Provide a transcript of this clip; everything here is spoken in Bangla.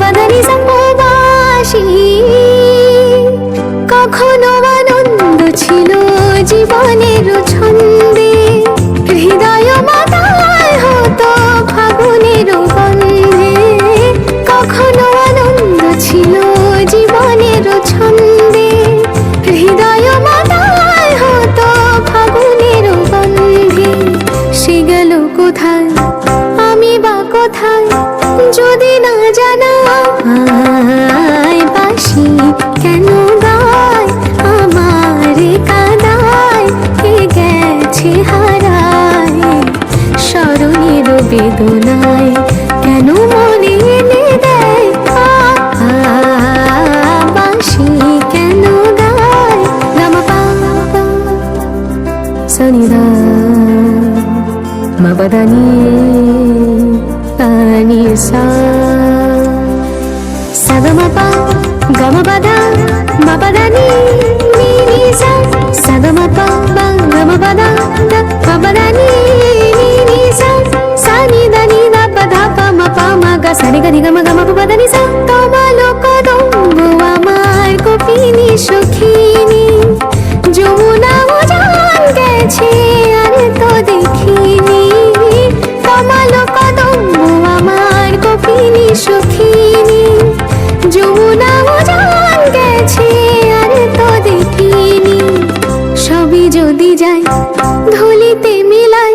পাদানি সম্ভবাসী কখনো আনন্দ ছিল জীবনের ছন্দে। হৃদয় মাতায় হতো ফাগুনের গন্ধে। কখনো আনন্দ ছিল জীবনের ছন্দে। হৃদয় মাতায় হতো ফাগুনের গন্ধে। সে গেল কোথায়? কোথায় যদি না জানা বাসি কেন গায়? আমার কাদায় কে গেছে হারায়? স্মরণের বেদনায় কেন মনে এনে দেয়? আ, কেন গায়? পা পা সনিদা মবদানি పని సా. సగమప గమపద మపదని నీ సా. సగమప గమపద మపదని నీ సా. సని దని ద పద పమ పమ గ సని పదని যমুনাও গেছে আর তো দেখিনি। সবই যদি যাই ধুলিতে মিলাই